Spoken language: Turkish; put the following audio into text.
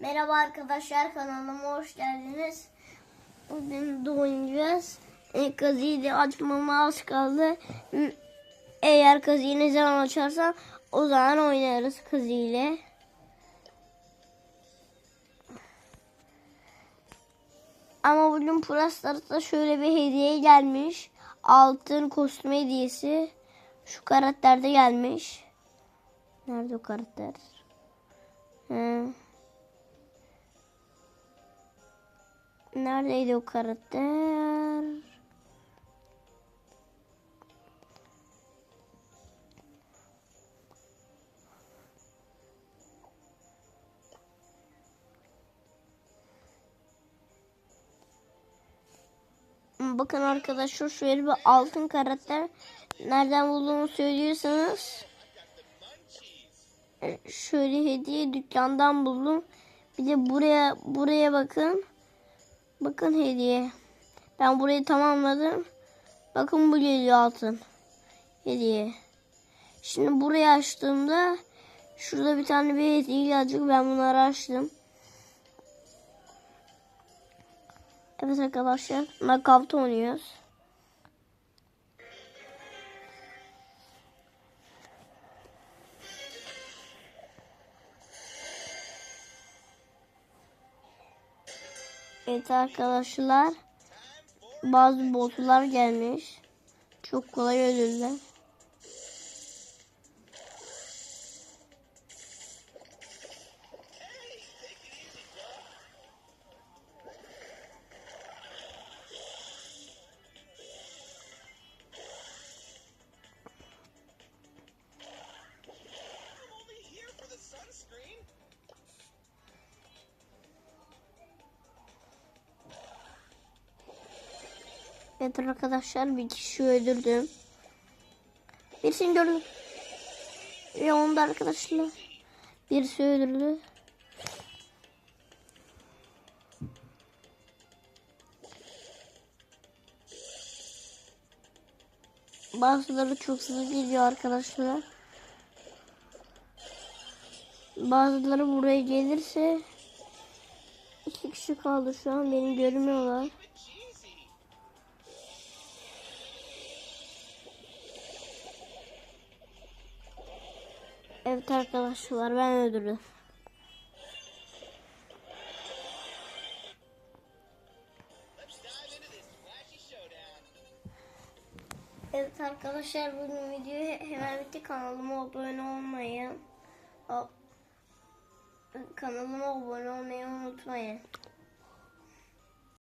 Merhaba arkadaşlar kanalıma hoş geldiniz. Bugün de oynayacağız. E, kazıyı da açmama az kaldı. Eğer kazıyı ne zaman açarsam o zaman oynarız kazıyla. Ama bugün Pıraslar'da şöyle bir hediye gelmiş. Altın kostüm hediyesi. Şu karakterde gelmiş. Nerede o karakter? Neredeydi o karakter? Bakın arkadaşlar şöyle bir altın karakter. Nereden bulduğumu söylüyorsanız. Şöyle hediye dükkandan buldum. Bir de buraya buraya bakın. Bakın hediye. Ben burayı tamamladım. Bakın bu geliyor altın. Hediye. Şimdi burayı açtığımda şurada bir tane bir hediye gelecek. Ben bunları açtım. Evet arkadaşlar. Knockout oynuyoruz. Evet arkadaşlar. Bazı botlar gelmiş. Çok kolay ölürler. Evet arkadaşlar bir kişi öldürdüm. Birisini gördüm. Ve onu da arkadaşlar. Birisi öldürdü. Bazıları çok hızlı geliyor arkadaşlar. Bazıları buraya gelirse iki kişi kaldı şu an beni görmüyorlar. Evet arkadaşlar ben öldürdüm. Evet arkadaşlar bugün videoyu hemen bitti. Kanalıma abone olmayı, kanalıma abone olmayı unutmayın.